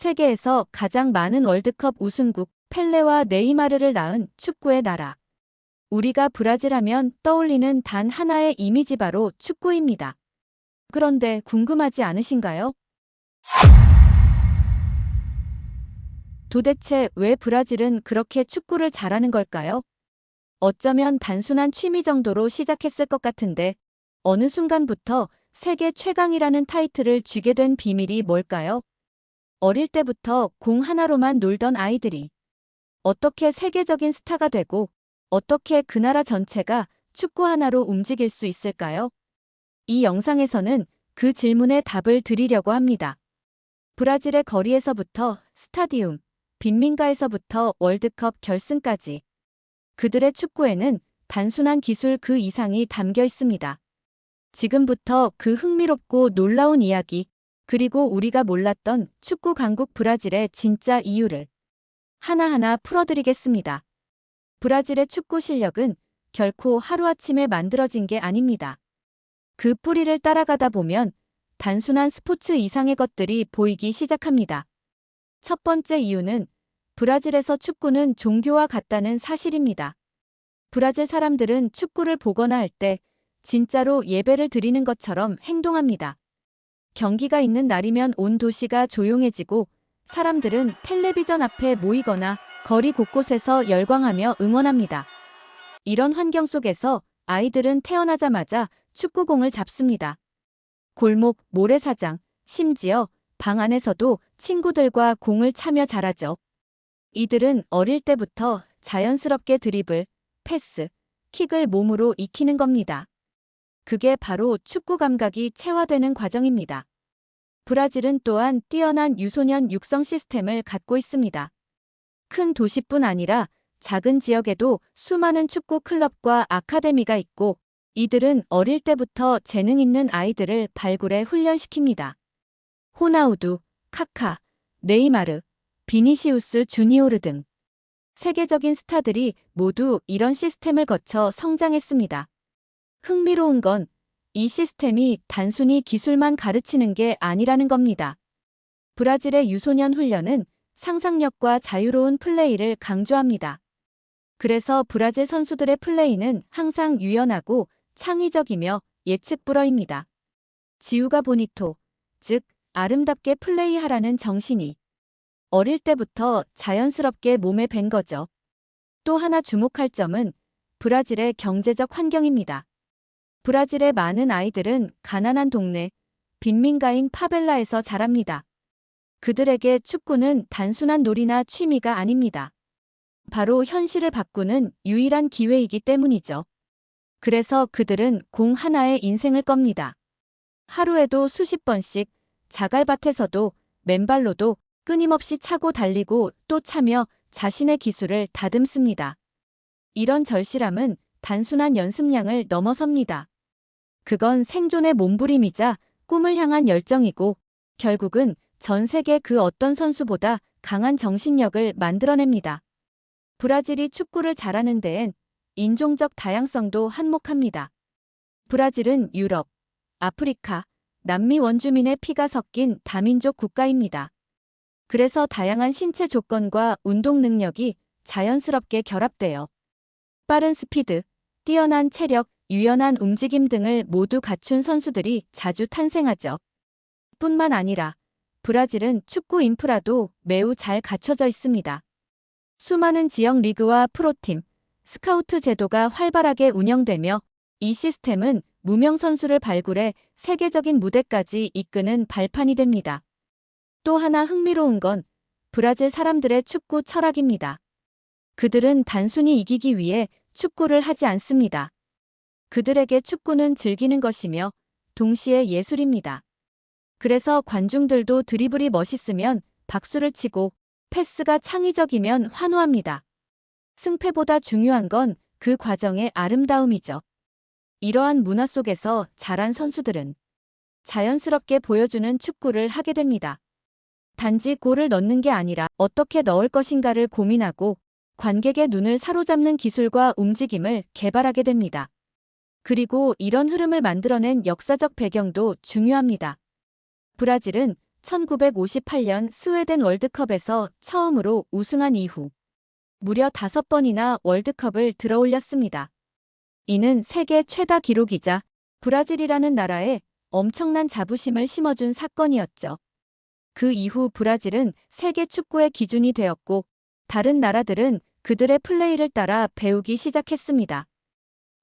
세계에서 가장 많은 월드컵 우승국 펠레와 네이마르를 낳은 축구의 나라. 우리가 브라질 하면 떠올리는 단 하나의 이미지 바로 축구입니다. 그런데 궁금하지 않으신가요? 도대체 왜 브라질은 그렇게 축구를 잘하는 걸까요? 어쩌면 단순한 취미 정도로 시작했을 것 같은데 어느 순간부터 세계 최강이라는 타이틀을 쥐게 된 비밀이 뭘까요? 어릴 때부터 공 하나로만 놀던 아이들이 어떻게 세계적인 스타가 되고 어떻게 그 나라 전체가 축구 하나로 움직일 수 있을까요? 이 영상에서는 그 질문에 답을 드리려고 합니다. 브라질의 거리에서부터 스타디움, 빈민가에서부터 월드컵 결승까지 그들의 축구에는 단순한 기술 그 이상이 담겨 있습니다. 지금부터 그 흥미롭고 놀라운 이야기, 그리고 우리가 몰랐던 축구 강국 브라질의 진짜 이유를 하나하나 풀어드리겠습니다. 브라질의 축구 실력은 결코 하루아침에 만들어진 게 아닙니다. 그 뿌리를 따라가다 보면 단순한 스포츠 이상의 것들이 보이기 시작합니다. 첫 번째 이유는 브라질에서 축구는 종교와 같다는 사실입니다. 브라질 사람들은 축구를 보거나 할 때 진짜로 예배를 드리는 것처럼 행동합니다. 경기가 있는 날이면 온 도시가 조용해지고 사람들은 텔레비전 앞에 모이거나 거리 곳곳에서 열광하며 응원합니다. 이런 환경 속에서 아이들은 태어나자마자 축구공을 잡습니다. 골목, 모래사장, 심지어 방 안에서도 친구들과 공을 차며 자라죠. 이들은 어릴 때부터 자연스럽게 드리블, 패스, 킥을 몸으로 익히는 겁니다. 그게 바로 축구 감각이 체화되는 과정입니다. 브라질은 또한 뛰어난 유소년 육성 시스템을 갖고 있습니다. 큰 도시뿐 아니라 작은 지역에도 수많은 축구 클럽과 아카데미가 있고 이들은 어릴 때부터 재능 있는 아이들을 발굴해 훈련시킵니다. 호나우두, 카카, 네이마르, 비니시우스 주니오르 등 세계적인 스타들이 모두 이런 시스템을 거쳐 성장했습니다. 흥미로운 건 이 시스템이 단순히 기술만 가르치는 게 아니라는 겁니다. 브라질의 유소년 훈련은 상상력과 자유로운 플레이를 강조합니다. 그래서 브라질 선수들의 플레이는 항상 유연하고 창의적이며 예측 불허입니다. 지우가 보니토, 즉 아름답게 플레이하라는 정신이 어릴 때부터 자연스럽게 몸에 밴 거죠. 또 하나 주목할 점은 브라질의 경제적 환경입니다. 브라질의 많은 아이들은 가난한 동네, 빈민가인 파벨라에서 자랍니다. 그들에게 축구는 단순한 놀이나 취미가 아닙니다. 바로 현실을 바꾸는 유일한 기회이기 때문이죠. 그래서 그들은 공 하나에 인생을 겁니다. 하루에도 수십 번씩 자갈밭에서도 맨발로도 끊임없이 차고 달리고 또 차며 자신의 기술을 다듬습니다. 이런 절실함은 단순한 연습량을 넘어섭니다. 그건 생존의 몸부림이자 꿈을 향한 열정이고 결국은 전 세계 그 어떤 선수보다 강한 정신력을 만들어냅니다. 브라질이 축구를 잘하는 데엔 인종적 다양성도 한몫합니다. 브라질은 유럽, 아프리카, 남미 원주민의 피가 섞인 다민족 국가입니다. 그래서 다양한 신체 조건과 운동 능력이 자연스럽게 결합되어 빠른 스피드, 뛰어난 체력, 유연한 움직임 등을 모두 갖춘 선수들이 자주 탄생하죠. 뿐만 아니라 브라질은 축구 인프라도 매우 잘 갖춰져 있습니다. 수많은 지역 리그와 프로팀, 스카우트 제도가 활발하게 운영되며 이 시스템은 무명 선수를 발굴해 세계적인 무대까지 이끄는 발판이 됩니다. 또 하나 흥미로운 건 브라질 사람들의 축구 철학입니다. 그들은 단순히 이기기 위해 축구를 하지 않습니다. 그들에게 축구는 즐기는 것이며 동시에 예술입니다. 그래서 관중들도 드리블이 멋있으면 박수를 치고 패스가 창의적이면 환호합니다. 승패보다 중요한 건 그 과정의 아름다움이죠. 이러한 문화 속에서 자란 선수들은 자연스럽게 보여주는 축구를 하게 됩니다. 단지 골을 넣는 게 아니라 어떻게 넣을 것인가를 고민하고 관객의 눈을 사로잡는 기술과 움직임을 개발하게 됩니다. 그리고 이런 흐름을 만들어낸 역사적 배경도 중요합니다. 브라질은 1958년 스웨덴 월드컵에서 처음으로 우승한 이후 무려 다섯 번이나 월드컵을 들어올렸습니다. 이는 세계 최다 기록이자 브라질이라는 나라에 엄청난 자부심을 심어준 사건이었죠. 그 이후 브라질은 세계 축구의 기준이 되었고 다른 나라들은 그들의 플레이를 따라 배우기 시작했습니다.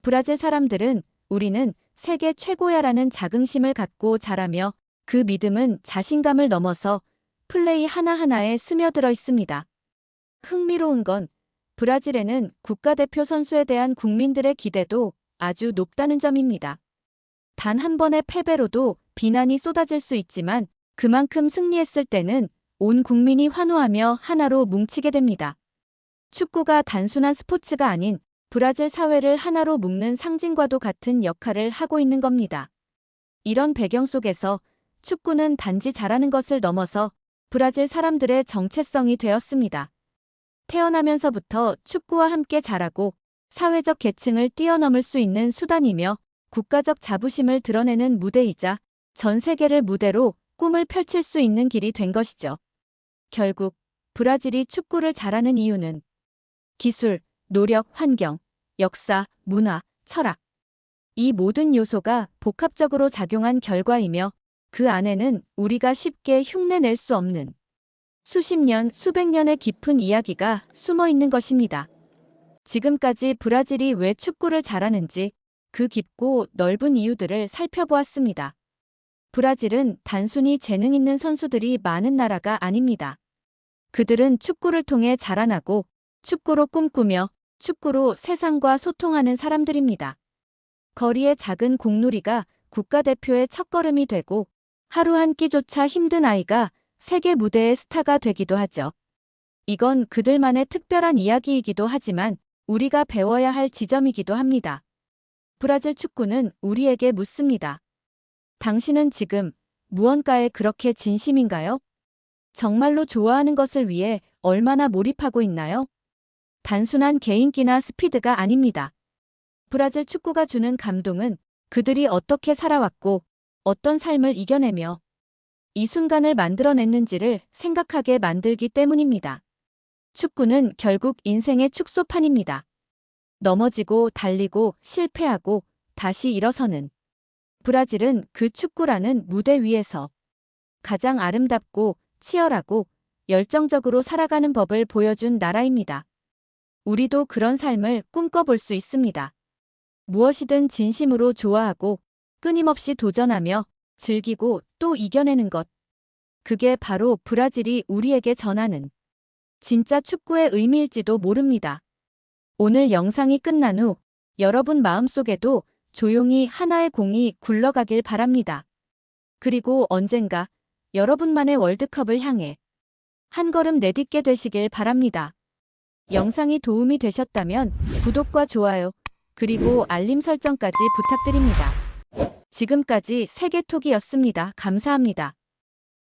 브라질 사람들은 우리는 세계 최고야라는 자긍심을 갖고 자라며 그 믿음은 자신감을 넘어서 플레이 하나하나에 스며들어 있습니다. 흥미로운 건 브라질에는 국가대표 선수에 대한 국민들의 기대도 아주 높다는 점입니다. 단 한 번의 패배로도 비난이 쏟아질 수 있지만 그만큼 승리했을 때는 온 국민이 환호하며 하나로 뭉치게 됩니다. 축구가 단순한 스포츠가 아닌 브라질 사회를 하나로 묶는 상징과도 같은 역할을 하고 있는 겁니다. 이런 배경 속에서 축구는 단지 잘하는 것을 넘어서 브라질 사람들의 정체성이 되었습니다. 태어나면서부터 축구와 함께 자라고 사회적 계층을 뛰어넘을 수 있는 수단이며 국가적 자부심을 드러내는 무대이자 전 세계를 무대로 꿈을 펼칠 수 있는 길이 된 것이죠. 결국 브라질이 축구를 잘하는 이유는 기술, 노력, 환경, 역사, 문화, 철학. 이 모든 요소가 복합적으로 작용한 결과이며 그 안에는 우리가 쉽게 흉내낼 수 없는 수십 년, 수백 년의 깊은 이야기가 숨어 있는 것입니다. 지금까지 브라질이 왜 축구를 잘하는지 그 깊고 넓은 이유들을 살펴보았습니다. 브라질은 단순히 재능 있는 선수들이 많은 나라가 아닙니다. 그들은 축구를 통해 자라나고 축구로 꿈꾸며 축구로 세상과 소통하는 사람들입니다. 거리의 작은 공놀이가 국가대표의 첫걸음이 되고 하루 한 끼조차 힘든 아이가 세계 무대의 스타가 되기도 하죠. 이건 그들만의 특별한 이야기이기도 하지만 우리가 배워야 할 지점이기도 합니다. 브라질 축구는 우리에게 묻습니다. 당신은 지금 무언가에 그렇게 진심인가요? 정말로 좋아하는 것을 위해 얼마나 몰입하고 있나요? 단순한 개인기나 스피드가 아닙니다. 브라질 축구가 주는 감동은 그들이 어떻게 살아왔고 어떤 삶을 이겨내며 이 순간을 만들어냈는지를 생각하게 만들기 때문입니다. 축구는 결국 인생의 축소판입니다. 넘어지고 달리고 실패하고 다시 일어서는 브라질은 그 축구라는 무대 위에서 가장 아름답고 치열하고 열정적으로 살아가는 법을 보여준 나라입니다. 우리도 그런 삶을 꿈꿔볼 수 있습니다. 무엇이든 진심으로 좋아하고 끊임없이 도전하며 즐기고 또 이겨내는 것. 그게 바로 브라질이 우리에게 전하는 진짜 축구의 의미일지도 모릅니다. 오늘 영상이 끝난 후 여러분 마음속에도 조용히 하나의 공이 굴러가길 바랍니다. 그리고 언젠가 여러분만의 월드컵을 향해 한 걸음 내딛게 되시길 바랍니다. 영상이 도움이 되셨다면 구독과 좋아요, 그리고 알림 설정까지 부탁드립니다. 지금까지 세계톡이었습니다. 감사합니다.